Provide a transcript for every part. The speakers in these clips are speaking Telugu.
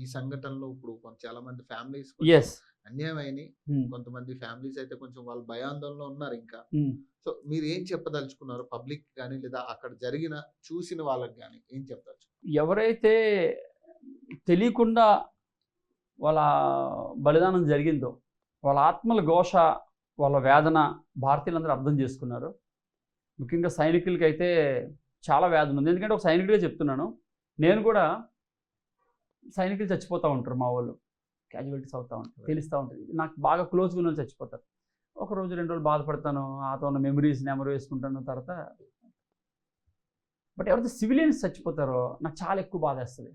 ఈ సంఘటనలో ఇప్పుడు చాలా మంది ఫ్యామిలీస్ ఎస్ అన్యాయం అయినాయి కొంతమంది ఫ్యామిలీస్ అయితే కొంచెం వాళ్ళు భయాందోళనలో ఉన్నారు ఇంకా. సో మీరు ఏం చెప్పదలుచుకున్నారు? పబ్లిక్ కానీ లేదా అక్కడ జరిగిన చూసిన వాళ్ళకి కానీ ఏం చెప్పదలుచుకున్నారు? ఎవరైతే తెలియకుండా వాళ్ళ బలిదానం జరిగిందో వాళ్ళ ఆత్మల ఘోష వాళ్ళ వేదన భారతీయులందరూ అర్థం చేసుకున్నారు. ముఖ్యంగా సైనికులకి అయితే చాలా వేదన ఉంది. ఎందుకంటే ఒక సైనికుడిగా చెప్తున్నాను. నేను కూడా సైనికులు చచ్చిపోతూ ఉంటారు మా వాళ్ళు. క్యాజువాలిటీస్ అవుతూ ఉంటారు తెలుస్తూ ఉంటుంది నాకు బాగా క్లోజ్గా ఉన్న వాళ్ళు చచ్చిపోతారు. ఒక రోజు రెండు రోజులు బాధపడతాను ఆతో ఉన్న మెమరీస్ నెమరు వేసుకుంటాను తర్వాత. బట్ ఎవరైతే సివిలియన్స్ చచ్చిపోతారో నాకు చాలా ఎక్కువ బాధ వేస్తుంది.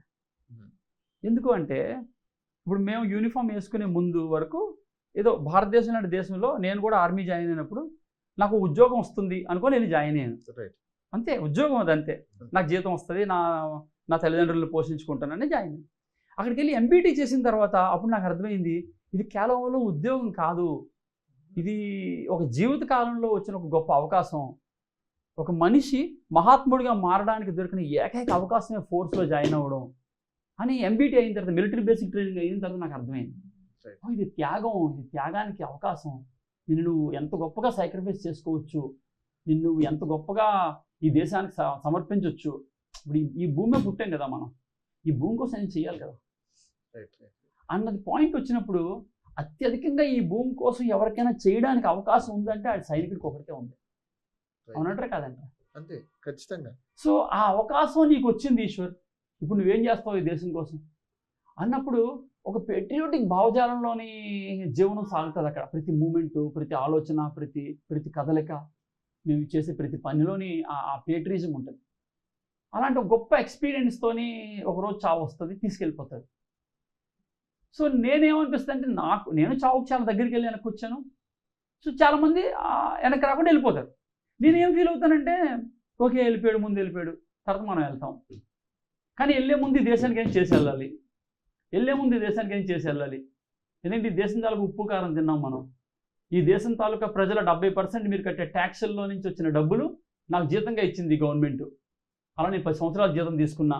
ఎందుకు అంటే ఇప్పుడు మేము యూనిఫామ్ వేసుకునే ముందు వరకు ఏదో భారతదేశం లాంటి దేశంలో నేను కూడా ఆర్మీ జాయిన్ అయినప్పుడు నాకు ఉద్యోగం వస్తుంది అనుకో నేను జాయిన్ అయ్యాను. అంతే ఉద్యోగం అది అంతే. నాకు జీతం వస్తుంది నా నా తల్లిదండ్రులను పోషించుకుంటానని జాయిన్ అయ్యాను. అక్కడికి వెళ్ళి ఎంపీటీ చేసిన తర్వాత అప్పుడు నాకు అర్థమైంది ఇది కేవలం ఉద్యోగం కాదు. ఇది ఒక జీవిత కాలంలో వచ్చిన ఒక గొప్ప అవకాశం. ఒక మనిషి మహాత్ముడిగా మారడానికి దొరికిన ఏకైక అవకాశమే ఫోర్స్లో జాయిన్ అవ్వడం అని ఎంబీటీ అయిన తర్వాత మిలిటరీ బేసిక్ ట్రైనింగ్ అయిన తర్వాత నాకు అర్థమైంది. ఇది త్యాగం ఇది త్యాగానికి అవకాశం. నిన్ను నువ్వు ఎంత గొప్పగా సాక్రిఫైస్ చేసుకోవచ్చు? నిన్ను నువ్వు ఎంత గొప్పగా ఈ దేశానికి సమర్పించవచ్చు ఇప్పుడు ఈ- భూమి పుట్టాం కదా మనం. ఈ భూమి కోసం ఏం చేయాలి కదా? అన్నది పాయింట్ వచ్చినప్పుడు అత్యధికంగా ఈ భూమి కోసం ఎవరికైనా చేయడానికి అవకాశం ఉందంటే అది సైనికుడికి ఒకరికే ఉంది. అవునంటారా కాదంటారా? అంతే ఖచ్చితంగా. సో ఆ అవకాశం నీకు వచ్చింది ఈశ్వర్. ఇప్పుడు నువ్వేం చేస్తావు ఈ దేశం కోసం? అన్నప్పుడు ఒక పెట్రియోటిక్ భావజాలంలోని జీవనం సాగుతుంది అక్కడ. ప్రతి మూమెంట్ ప్రతి ఆలోచన ప్రతి ప్రతి కదలిక మేము చేసే ప్రతి పనిలోని ఆ- ఆ పేట్రిజం ఉంటుంది. అలాంటి గొప్ప ఎక్స్పీరియన్స్తోని ఒకరోజు చావు వస్తుంది తీసుకెళ్ళిపోతుంది. సో నేనేమనిపిస్తుంది అంటే నాకు నేను చావుకు చాలా దగ్గరికి వెళ్ళి వెనక్కి వచ్చాను. సో చాలామంది వెనక్కి రాకుండా వెళ్ళిపోతారు. నేనేం ఫీల్ అవుతానంటే ఓకే వెళ్ళిపోయాడు ముందు వెళ్ళిపోయాడు తర్వాత మనం వెళ్తాం. కానీ వెళ్ళే ముందు ఈ దేశానికి ఏం చేసి వెళ్ళాలి వెళ్ళే ముందు ఈ దేశానికి ఏం చేసి వెళ్ళాలి ఎందుకంటే ఈ దేశం తాలూకు ఉప్పు కారం తిన్నాం మనం. ఈ దేశం తాలూకా ప్రజల డెబ్బై పర్సెంట్ మీరు కట్టే ట్యాక్సుల్లో నుంచి వచ్చిన డబ్బులు నాకు జీతంగా ఇచ్చింది గవర్నమెంట్. అలా నేను పది సంవత్సరాల జీతం తీసుకున్నా.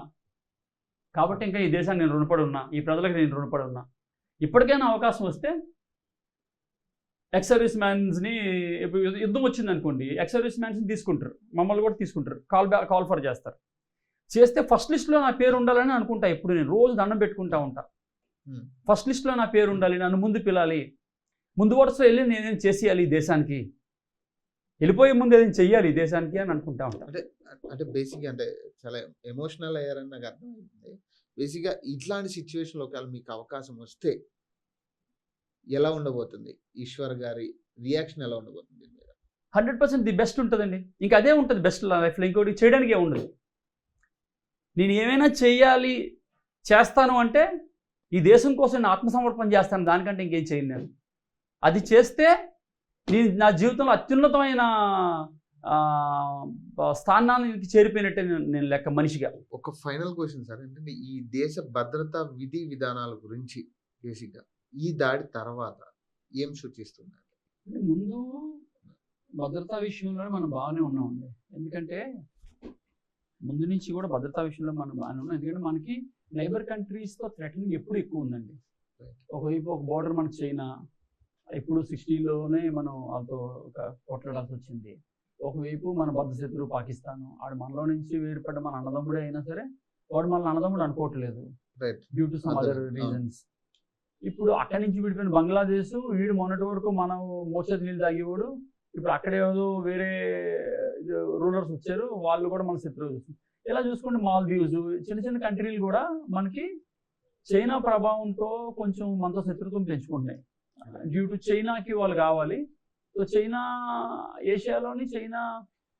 కాబట్టి ఇంకా ఈ దేశాన్ని నేను రుణపడి ఉన్నా ఈ ప్రజలకు నేను రుణపడి ఉన్నా. ఇప్పటికైనా అవకాశం వస్తే ఎక్స్ సర్వీస్ మ్యాన్స్ని యుద్ధం వచ్చింది అనుకోండి ఎక్స్ సర్వీస్ మ్యాన్స్ని తీసుకుంటారు. మమ్మల్ని కూడా తీసుకుంటారు. కాల్ కాల్ ఫర్ చేస్తారు. చేస్తే ఫస్ట్ లిస్ట్లో నా పేరు ఉండాలని అనుకుంటా ఇప్పుడు నేను. రోజు దండం పెట్టుకుంటా ఉంటా. ఫస్ట్ లిస్ట్లో నా పేరు ఉండాలి నన్ను ముందు పిలాలి. ముందు వరుసలో వెళ్ళి నేనేం చేసేయాలి ఈ దేశానికి? వెళ్ళిపోయే ముందు ఏదైనా చెయ్యాలి ఈ దేశానికి అని అనుకుంటా ఉంటా. అంటే బేసిక్ అంటే చాలా ఎమోషనల్ అయ్యారని నాకు అర్థమైంది. బేసిక్గా ఇట్లాంటి సిచ్యువేషన్లో ఒకవేళ మీకు అవకాశం వస్తే ఎలా ఉండబోతుంది? ఈశ్వర్ గారి రియాక్షన్ ఎలా ఉండబోతుంది హండ్రెడ్ పర్సెంట్ ది బెస్ట్ ఉంటుందండి. ఇంకా అదే ఉంటుంది బెస్ట్ లైఫ్లో. ఇంకోటి చేయడానికి ఉండదు. నేను ఏమైనా చేయాలి చేస్తాను అంటే ఈ దేశం కోసం నేను ఆత్మసమర్పణ చేస్తాను. దానికంటే ఇంకేం చేయను నేను. అది చేస్తే నేను నా జీవితంలో అత్యున్నతమైన స్థానానికి చేరిపోయినట్టే నేను నేను లెక్క మనిషిగా. ఒక ఫైనల్ క్వశ్చన్ సార్. ఏంటంటే ఈ దేశ భద్రతా విధి విధానాల గురించి బేసిక్గా ఈ దాడి తర్వాత ఏం సూచిస్తుంది అంటే ముందు భద్రతా విషయంలో మనం బాగానే ఉన్నామండి ఎందుకంటే ముందు నుంచి కూడా భద్రతా విషయంలో మనం బాగానే ఉన్నాం. ఎందుకంటే మనకి నైబర్ కంట్రీస్తో థ్రెటనింగ్ ఎప్పుడు ఎక్కువ ఉందండి. ఒకవైపు ఒక బార్డర్ మనకి చైనా ఇప్పుడు సిక్స్టీలోనే మనం వాళ్ళతో ఒక కొట్లాడాల్సి వచ్చింది. ఒకవైపు మన బద్ద శత్రువు పాకిస్తాన్ ఆడు మనలో నుంచి వేరుపడ్డ మన అన్నదమ్ముడే అయినా సరే వాడు మన అన్నదమ్ముడు అనుకోవట్లేదు. Due to some other. Reasons ఇప్పుడు అక్కడి నుంచి విడిపోయిన బంగ్లాదేశ్ వీడు మొన్నటి వరకు మనం మోచేతి నీళ్ళు తాగేవాడు ఇప్పుడు అక్కడ ఏదో వేరే రూలర్స్ వచ్చారు వాళ్ళు కూడా మన శత్రువు ఇలా చూసుకుంటే మాల్దీవ్స్ చిన్న చిన్న కంట్రీలు కూడా మనకి చైనా ప్రభావంతో కొంచెం మనతో శత్రుత్వం పెంచుకుంటున్నాయి. డ్యూ టు చైనాకి వాళ్ళు కావాలి. So China ఏషియాలోని China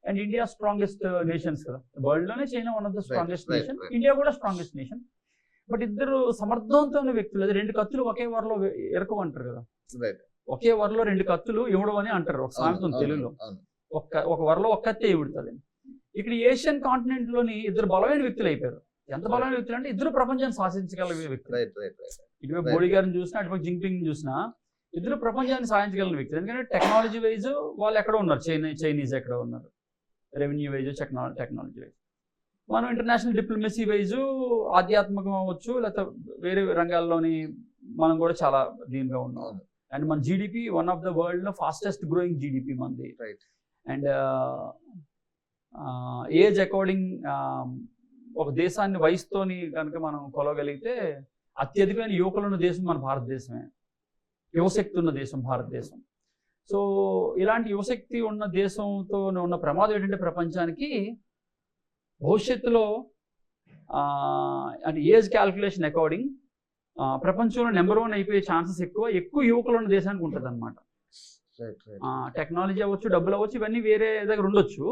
and India strongest nations కదా. వరల్డ్లోనే China one of the strongest nation. India కూడా స్ట్రాంగెస్ట్ నేషన్ బట్ ఇద్దరు సమర్థవంతమైన వ్యక్తులు అది రెండు కత్తులు ఒకే వరలో ఎరకవు అంటారు కదా. ఒకే వరలో రెండు కత్తులు ఇవ్వడం అని అంటారు ఒక సామెత ఉంది తెలుగులో. ఒక్క ఒక వరలో ఒక్కతే ఇవ్వడుతుంది ఇక్కడ ఏషియన్ కాంటినెంట్లోని ఇద్దరు బలమైన వ్యక్తులు అయిపోయారు. ఎంత బలమైన వ్యక్తులు అంటే ఇద్దరు ప్రపంచాన్ని శాసించగల వ్యక్తులు. ఇటువైపు మోడీ గారిని చూసినా అటువైపు జింగ్పింగ్ చూసినా ఇద్దరు ప్రపంచాన్ని సాధించగలిగిన వ్యక్తులు. ఎందుకంటే టెక్నాలజీ వైజ్ వాళ్ళు ఎక్కడ ఉన్నారు. చైనా చైనీస్ ఎక్కడ ఉన్నారు. Revenue wise technology technology wise మనం ఇంటర్నేషనల్ డిప్లొమసీ వైజ్ ఆధ్యాత్మికం అవ్వచ్చు లేకపోతే వేరే రంగాల్లోని మనం కూడా చాలా దీనిగా ఉన్నాం. అండ్ మన జీడిపి వన్ ఆఫ్ ద వరల్డ్లో ఫాస్టెస్ట్ గ్రోయింగ్ జీడిపి మనది. రైట్ అండ్ ఏజ్ అకార్డింగ్ ఒక దేశాన్ని వయసుతోని కనుక మనం కొలవగలిగితే అత్యధికమైన యువకులు ఉన్న దేశం మన భారతదేశమే. యువశక్తి ఉన్న దేశం భారతదేశం. సో ఇలాంటి యువశక్తి ఉన్న దేశంతో ఉన్న ప్రమాదం ఏంటంటే ప్రపంచానికి భవిష్యత్తులో ఆ, అంటే ఏజ్ క్యాల్కులేషన్ అకార్డింగ్ ప్రపంచంలో నెంబర్ వన్ అయిపోయే ఛాన్సెస్ ఎక్కువ ఎక్కువ యువకులు ఉన్న దేశానికి ఉంటుంది అనమాట టెక్నాలజీ అవ్వచ్చు డబ్బులు అవ్వచ్చు ఇవన్నీ వేరే దగ్గర ఉండొచ్చు.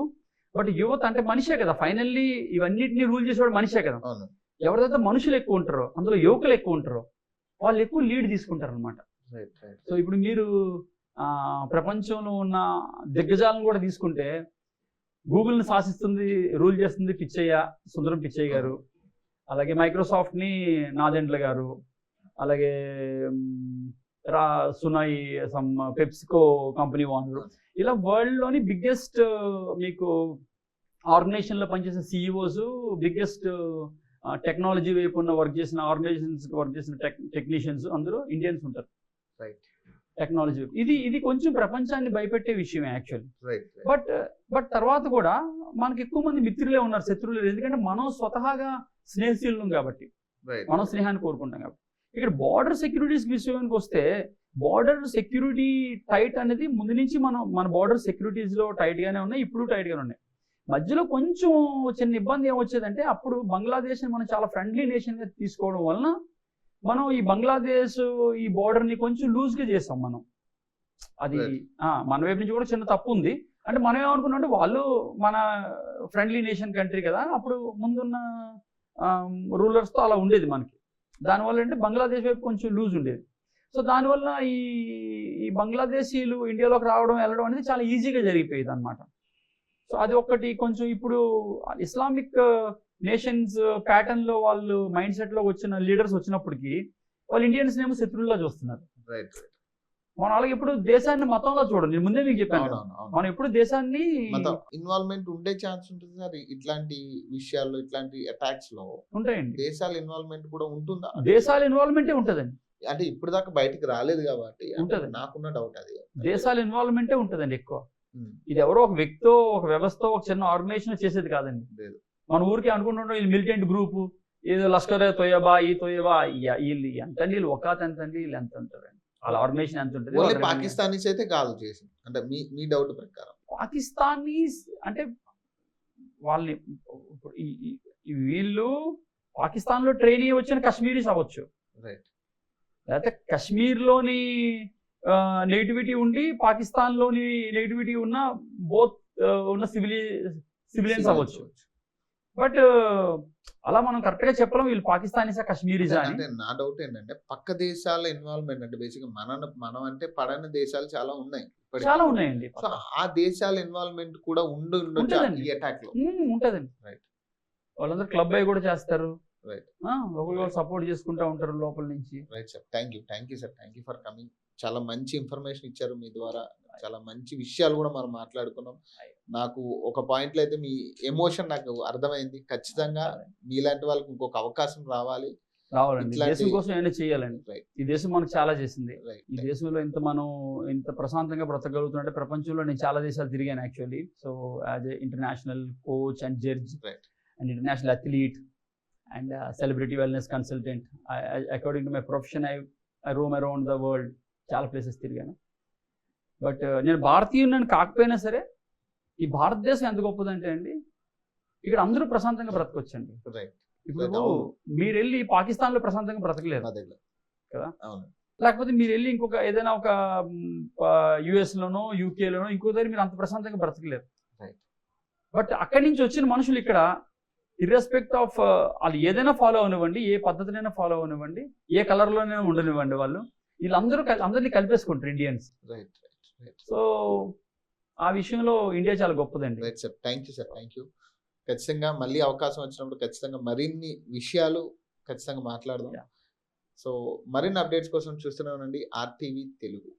బట్ యువత అంటే మనిషే కదా. ఫైనల్లీ ఇవన్నిటిని రూల్ చేసేవాడు మనిషే కదా. ఎవరిదైతే మనుషులు ఎక్కువ ఉంటారో అందులో యువకులు ఎక్కువ ఉంటారో వాళ్ళు ఎక్కువ లీడ్ తీసుకుంటారు అనమాట సో ఇప్పుడు మీరు ప్రపంచంలో ఉన్న దిగ్గజాలను కూడా తీసుకుంటే గూగుల్ని శాసిస్తుంది రూల్ చేస్తుంది పిచ్చయ్య సుందరం పిచ్చయ్య గారు. అలాగే మైక్రోసాఫ్ట్ని నాదెండ్ల గారు. అలాగే రా సునాయి సమ్ పెప్సికో కంపెనీ ఓనరు. ఇలా వరల్డ్లోని బిగ్గెస్ట్ మీకు ఆర్గనైజేషన్లో పనిచేసిన సిఇఓస్ బిగ్గెస్ట్ టెక్నాలజీ వైపు ఉన్న వర్క్ చేసిన ఆర్గనైజేషన్స్కి వర్క్ చేసిన టెక్ టెక్నీషియన్స్ అందరూ ఇండియన్స్ ఉంటారు. టెక్నాలజీ ఇది ఇది కొంచెం ప్రపంచాన్ని భయపెట్టే విషయమే యాక్చువల్లీ రైట్ బట్ బట్ తర్వాత కూడా మనకి ఎక్కువ మంది మిత్రులే ఉన్నారు శత్రువులు. ఎందుకంటే మనం స్వతహాగా స్నేహశీలం కాబట్టి. మనం స్నేహాన్ని కోరుకుంటాం కాబట్టి. ఇక్కడ బార్డర్ సెక్యూరిటీస్ విషయానికి వస్తే బార్డర్ సెక్యూరిటీ టైట్ అనేది ముందు నుంచి మనం మన బార్డర్ సెక్యూరిటీస్లో టైట్గానే ఉన్నాయి ఇప్పుడు టైట్గానే ఉన్నాయి. మధ్యలో కొంచెం చిన్న ఇబ్బంది ఏమొచ్చేదంటే అప్పుడు బంగ్లాదేశ్ని మనం చాలా ఫ్రెండ్లీ నేషన్గా తీసుకోవడం వలన మనం ఈ బంగ్లాదేశ్ ఈ border ని కొంచెం లూజ్గా చేసాం మనం. అది మన వైపు నుంచి కూడా చిన్న తప్పు ఉంది. అంటే మనం ఏమనుకున్నాం అంటే వాళ్ళు మన ఫ్రెండ్లీ నేషన్ కంట్రీ కదా అప్పుడు ముందున్న రూలర్స్తో అలా ఉండేది మనకి. దానివల్ల అంటే బంగ్లాదేశ్ వైపు కొంచెం లూజ్ ఉండేది. సో దానివల్ల ఈ ఈ బంగ్లాదేశీలు ఇండియాలోకి రావడం వెళ్ళడం అనేది చాలా ఈజీగా జరిగిపోయేది అనమాట సో అది ఒకటి కొంచెం ఇప్పుడు ఇస్లామిక్ నేషన్స్ ప్యాటర్న్లో వాళ్ళు మైండ్ సెట్లో వచ్చిన లీడర్స్ వచ్చినప్పటికీ వాళ్ళు ఇండియన్స్ ఏమో శత్రువుల్లా చూస్తున్నారు. రైట్ మనం అలాగే ఇప్పుడు దేశాన్ని మతంలో చూడండి. నేను ముందే మీకు చెప్పాను మనం ఎప్పుడు దేశాన్ని ఇన్వాల్వ్మెంట్ ఉండే ఛాన్స్ ఉంటుంది సార్. ఇట్లాంటి విషయాల్లో ఇట్లాంటి అటాక్స్లో ఉంటాయండి. దేశాల ఇన్వాల్వ్మెంట్ కూడా ఉంటుందా? దేశాల ఇన్వాల్వ్మెంటే ఉంటుందండి. అంటే ఇప్పుడు దాకా బయటికి రాలేదు కాబట్టి ఉంటది. నాకున్న డౌట్ అది. దేశాల ఇన్వాల్వ్మెంటే ఉంటుందండి ఎక్కువ. ఇది ఎవరో ఒక వ్యక్తో ఒక వ్యవస్థ ఒక చిన్న ఆర్గనైజేషన్ చేసేది కాదండి. లేదు. మన ఊరికి అనుకుంటుంటాం ఇది మిలిటెంట్ గ్రూప్ ఏదో లష్కర్ తొయ్యబా ఈ తొయ్యబా వీళ్ళు ఎంత వీళ్ళు ఒక ఎంత వీళ్ళు ఎంత ఉంటారండి వాళ్ళ ఆర్గనైజేషన్ ఎంత ఉంటుంది? వాళ్ళ పాకిస్తానీస్ అయితే కాదు చేసింది అంటే మీ మీ డౌట్ ప్రకారం. పాకిస్తానీస్ అంటే వాళ్ళని ఇప్పుడు ఈ వీళ్ళు పాకిస్తాన్లో ట్రైన్ అయ్యి వచ్చిన కాశ్మీరీస్ అవ్వచ్చు. రైట్ లేకపోతే కాశ్మీర్లోని నెగిటివిటీ ఉండి పాకిస్తాన్లోని నెగిటివిటీ ఉన్న బోత్ ఉన్న సివిలి సివిలియన్స్ అవ్వచ్చు. బట్ అలా మనం కరెక్ట్గా చెప్పలేం. వీళ్ళు పాకిస్తానీసా కాశ్మీరీసా అంటే నా డౌట్ ఏంటంటే పక్క దేశాల ఇన్వాల్వ్మెంట్ అంటే బేసిక్ మన మనం అంటే పడని దేశాలు చాలా ఉన్నాయి. చాలా ఉన్నాయండి. సో ఆ దేశాల ఇన్వాల్వ్మెంట్ కూడా ఉండి ఉండొచ్చు. ఈ అటాక్లో. ఉంటదండి. Right. వాళ్ళందరూ క్లబ్ అయి కూడా చేస్తారు. Right. ఒకరు సపోర్ట్ చేసుకుంటా ఉంటారు లోపల నుంచి. Right sir thank you thank you sir thank you for coming చాలా మంచి ఇన్ఫర్మేషన్ ఇచ్చారు మీ ద్వారా. చాలా మంచి విషయాలు కూడా మనం మాట్లాడుకున్నాం. నాకు ఒక పాయింట్లో అయితే మీ ఎమోషన్ నాకు అర్థమైంది. ఖచ్చితంగా మీలాంటి వాళ్ళకి ఇంకొక అవకాశం రావాలి. రావాలండి. దేశం కోసం ఏమైనా చేయాలండి. ఈ దేశం మనకు చాలా చేసింది. ఈ దేశంలో ఇంత మనం ఇంత ప్రశాంతంగా బ్రతకగలుగుతుంటే ప్రపంచంలో నేను చాలా దేశాలు తిరిగాను actually so as a international coach and judge. And international athlete and celebrity wellness consultant according to my profession I I roam around the world చాలా ప్లేసెస్ తిరిగాను. బట్ నేను భారతీయుని కాకపోయినా సరే ఈ భారతదేశం ఎంత గొప్పదంటే అండి ఇక్కడ అందరూ ప్రశాంతంగా బ్రతకొచ్చండి. ఇప్పుడు. మీరు వెళ్ళి పాకిస్తాన్లో ప్రశాంతంగా బ్రతకలేరు. కదా? లేకపోతే మీరు వెళ్ళి ఇంకొక ఏదైనా ఒక యుఎస్ లోనో యూకే లోనో ఇంకో దగ్గర మీరు అంత ప్రశాంతంగా బ్రతకలేరు. బట్ అక్కడి నుంచి వచ్చిన మనుషులు ఇక్కడ ఇర్రెస్పెక్ట్ ఆఫ్ వాళ్ళు ఏదైనా ఫాలో అవనివ్వండి ఏ పద్ధతినైనా ఫాలో అవనివ్వండి ఏ కలర్లోనే ఉండనివ్వండి వాళ్ళు. వీళ్ళందరూ అందరినీ కలిపేసుకుంటారు Indians right right right so ఆ విషయంలో ఇండియా చాలా గొప్పదండి. Right sir thank you sir thank you ఖచ్చితంగా మళ్ళీ అవకాశం వచ్చినప్పుడు ఖచ్చితంగా మరిన్ని విషయాలు ఖచ్చితంగా మాట్లాడదాం. సో మరిన్ని అప్డేట్స్ కోసం చూస్తూనే ఉండండి. ఆర్టీవీ తెలుగు.